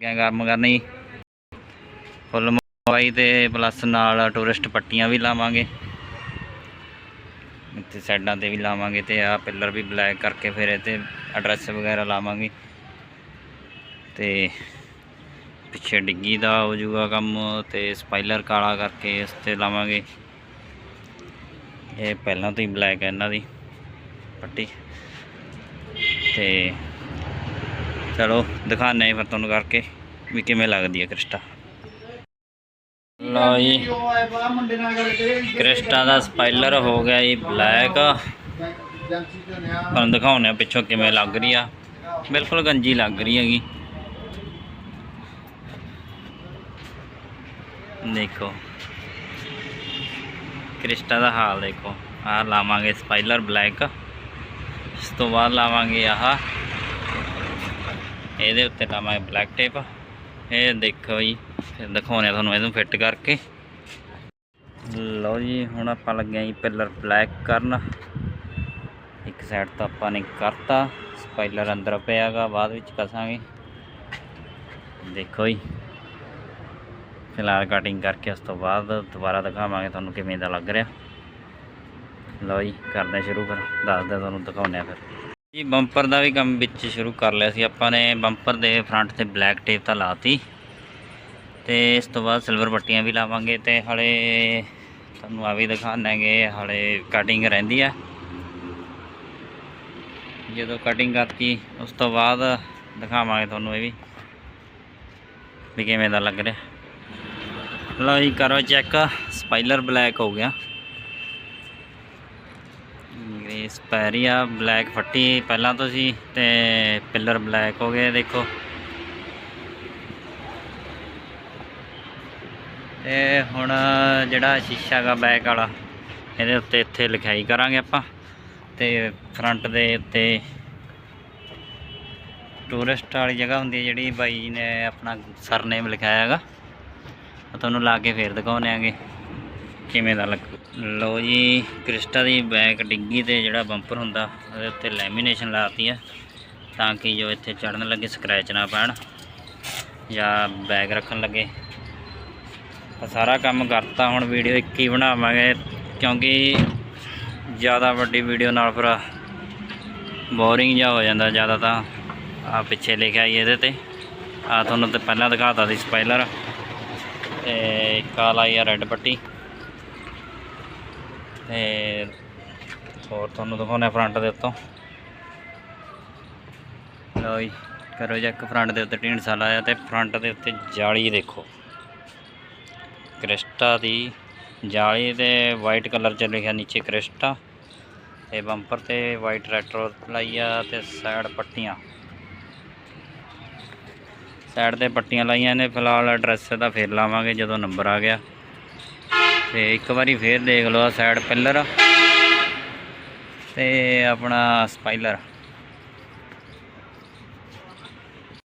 ਗਿਆ ਗਰਮ ਕਰਨੀ? ਫੁੱਲ ਮਵਾਈ ਤੇ ਪਲੱਸ ਨਾਲ ਟੂਰਿਸਟ ਪੱਟੀਆਂ ਵੀ ਲਾਵਾਂਗੇ। ਇੱਥੇ ਸਾਈਡਾਂ ਤੇ ਵੀ ਲਾਵਾਂਗੇ ਤੇ ਆ ਪਿੱਲਰ ਵੀ ਬਲੈਕ ਕਰਕੇ ਫਿਰ ਇਹ ਤੇ ਐਡਰੈਸ ਵਗੈਰਾ ਲਾਵਾਂਗੇ। ਤੇ ਪਿੱਛੇ ਡਿੱਗੀ ਦਾ ਹੋ ਜਾਊਗਾ ਕੰਮ ਤੇ ਸਪਾਈਲਰ ਕਾਲਾ ਕਰਕੇ ਇਸ ਤੇ ਲਾਵਾਂਗੇ। ਇਹ ਪਹਿਲਾਂ ਤੋਂ ਹੀ ਬਲੈਕ ਹੈ ਇਹਨਾਂ ਦੀ ਪੱਟੀ। ਤੇ ਚਲੋ ਦਿਖਾਣੇ ਫਿਰ ਤੁਹਾਨੂੰ ਕਰਕੇ ਵੀ ਕਿਵੇਂ ਲੱਗਦੀ ਹੈ ਕ੍ਰਿਸਟਾ। ਲਓ ਜੀ, ਕ੍ਰਿਸਟਾ ਦਾ ਸਪਾਈਲਰ ਹੋ ਗਿਆ ਜੀ ਬਲੈਕ। ਤੁਹਾਨੂੰ ਦਿਖਾਉਂਦੇ ਆ ਪਿੱਛੋਂ ਕਿਵੇਂ ਲੱਗ ਰਹੀ ਆ। ਬਿਲਕੁਲ ਗੰਜੀ ਲੱਗ ਰਹੀ ਹੈਗੀ। ਦੇਖੋ, ਕ੍ਰਿਸਟਾ ਦਾ ਹਾਲ ਦੇਖੋ। ਆਹ ਲਾਵਾਂਗੇ ਸਪਾਈਲਰ ਬਲੈਕ। ਇਸ ਤੋਂ ਬਾਅਦ ਲਾਵਾਂਗੇ ਆਹ ਇਹਦੇ ਉੱਤੇ ਲਾਵਾਂਗੇ ਬਲੈਕ ਟੇਪ ਇਹ ਦੇਖੋ ਜੀ, ਫਿਰ ਦਿਖਾਉਂਦੇ ਆ ਤੁਹਾਨੂੰ ਇਹਨੂੰ ਫਿੱਟ ਕਰਕੇ। ਲਓ ਜੀ, ਹੁਣ ਆਪਾਂ ਲੱਗੇ ਜੀ ਪਿਲਰ ਬਲੈਕ ਕਰਨ। ਇੱਕ ਸਾਈਡ ਤਾਂ ਆਪਾਂ ਨੇ ਕਰਤਾ ਸਪਾਈਲਰ ਅੰਦਰ ਪਿਆਗਾ, ਬਾਅਦ ਵਿੱਚ ਕਸਾਂਗੇ। ਦੇਖੋ ਜੀ, ਫਿਲਹਾਲ ਕਟਿੰਗ ਕਰਕੇ ਉਸ ਤੋਂ ਬਾਅਦ ਦੁਬਾਰਾ ਦਿਖਾਵਾਂਗੇ ਤੁਹਾਨੂੰ ਕਿਵੇਂ ਦਾ ਲੱਗ ਰਿਹਾ। ਲਓ ਜੀ, ਕਰਦੇ ਸ਼ੁਰੂ ਕਰ ਦੱਸਦੇ ਤੁਹਾਨੂੰ ਦਿਖਾਉਂਦੇ ਆ ਫਿਰ। ਜੀ ਬੰਪਰ ਦਾ ਵੀ ਕੰਮ ਵਿੱਚ ਸ਼ੁਰੂ ਕਰ ਲਿਆ ਸੀ। ਆਪਾਂ ਨੇ ਬੰਪਰ ਦੇ ਫਰੰਟ ਤੇ ਬਲੈਕ ਟੇਪ ਤਾਂ ਲਾਤੀ। ਤੇ ਇਸ ਤੋਂ ਬਾਅਦ ਸਿਲਵਰ ਪੱਟੀਆਂ ਵੀ ਲਾਵਾਂਗੇ ਤੇ ਹਲੇ ਤੁਹਾਨੂੰ ਆ ਵੀ ਦਿਖਾਣਾਂਗੇ ਹਲੇ ਕਟਿੰਗ ਰਹਿੰਦੀ ਆ। ਜਦੋਂ ਕਟਿੰਗ ਕਰਤੀ, ਉਸ ਤੋਂ ਬਾਅਦ ਦਿਖਾਵਾਂਗੇ ਤੁਹਾਨੂੰ ਇਹ ਵੀ ਵੀ ਕਿਵੇਂ ਦਾ ਲੱਗ ਰਿਹਾ। ਲਓ ਜੀ, ਕਰੋ ਚੈੱਕ ਸਪਾਈਲਰ ਬਲੈਕ ਹੋ ਗਿਆ। ਗ੍ਰੇਸ ਆ ਬਲੈਕ ਫੱਟੀ, ਪਹਿਲਾਂ ਤੋਂ ਸੀ ਤੇ ਪਿੱਲਰ ਬਲੈਕ ਹੋ ਗਏ, ਦੇਖੋ। ਤੇ ਹੁਣ ਜਿਹੜਾ ਸ਼ੀਸ਼ਾ ਗਾ ਬੈਕ ਵਾਲਾ, ਇਹਦੇ ਉੱਤੇ ਇੱਥੇ ਲਿਖਾਈ ਕਰਾਂਗੇ ਆਪਾਂ, ਤੇ ਫਰੰਟ ਦੇ ਉੱਤੇ ਟੂਰਿਸਟ ਵਾਲੀ ਜਗ੍ਹਾ ਹੁੰਦੀ ਹੈ ਜਿਹੜੀ, ਬਾਈ ਜੀ ਨੇ ਆਪਣਾ ਸਰਨੇਮ ਲਿਖਾਇਆ ਹੈਗਾ। ਤੁਹਾਨੂੰ ਲਾ ਕੇ ਫੇਰ ਦਿਖਾਉਂਦੇ ਆਂਗੇ। ਕਿਵੇਂ ਦਾ ਲੱਗ ਲਓ ਜੀ, ਕ੍ਰਿਸਟਾ ਦੀ ਬੈਕ ਡਿੱਗੀ ਤੇ ਜਿਹੜਾ ਬੰਪਰ ਹੁੰਦਾ, ਉਹਦੇ ਉੱਤੇ ਲੈਮੀਨੇਸ਼ਨ ਲਾਤੀ ਹੈ ਤਾਂ ਕਿ ਜੋ ਇੱਥੇ ਚੜਨ ਲੱਗੇ ਸਕ੍ਰੈਚ ਨਾ ਪੈਣ ਜਾਂ ਬੈਗ ਰੱਖਣ ਲੱਗੇ। ਸਾਰਾ ਕੰਮ ਕਰਤਾ, ਹੁਣ ਵੀਡੀਓ ਇੱਕ ਹੀ ਬਣਾਵਾਂਗੇ, ਕਿਉਂਕਿ ਜ਼ਿਆਦਾ ਵੱਡੀ ਵੀਡੀਓ ਨਾਲ ਫਿਰ ਬੋਰਿੰਗ ਜਿਹਾ ਹੋ ਜਾਂਦਾ ਜ਼ਿਆਦਾ ਤਾਂ। ਆ ਪਿੱਛੇ ਲਿਖਿਆ ਹੀ ਇਹਦੇ ਤੇ। ਆ ਤੁਹਾਨੂੰ ਤੇ ਪਹਿਲਾਂ ਦਿਖਾਤਾ ਸੀ ਸਪਾਈਲਰ, ਤੇ ਕਾਲਾ ਆ ਰੈੱਡ ਪੱਟੀ। ਤੇ ਹੋਰ ਤੁਹਾਨੂੰ ਦਿਖਾਉਣਾ ਫਰੰਟ ਦੇ ਉੱਤੋਂ। ਲਓ ਜੀ, ਕਰੋ ਚੈੱਕ ਫਰੰਟ ਦੇ ਉੱਤੇ, ਢੀਂਡਸਾ ਲਾਇਆ ਤੇ ਫਰੰਟ ਦੇ ਉੱਤੇ ਜਾਲੀ ਦੇਖੋ। ਕ੍ਰਿਸਟਾ ਦੀ ਜਾਲੀ ਤੇ ਵਾਈਟ ਕਲਰ ਚ ਲਿਖਿਆ ਨੀਚੇ ਕ੍ਰਿਸਟਾ ਤੇ ਬੰਪਰ ਤੇ ਵਾਈਟ ਰੈਟਰੋ ਲਾਈ ਆ ਤੇ ਸਾਈਡ ਪੱਟੀਆਂ। ਸਾਈਡ ਤੇ ਪੱਟੀਆਂ ਲਾਈਆਂ ਨੇ, ਫਿਲਹਾਲ ਐਡਰੈਸ ਦਾ ਫੇਰ ਲਾਵਾਂਗੇ ਜਦੋਂ ਨੰਬਰ ਆ ਗਿਆ। ਤੇ ਇੱਕ ਵਾਰੀ ਫੇਰ ਦੇਖ ਲਓ ਆ ਸਾਈਡ ਪਿੱਲਰ ਤੇ ਆਪਣਾ ਸਪਾਈਲਰ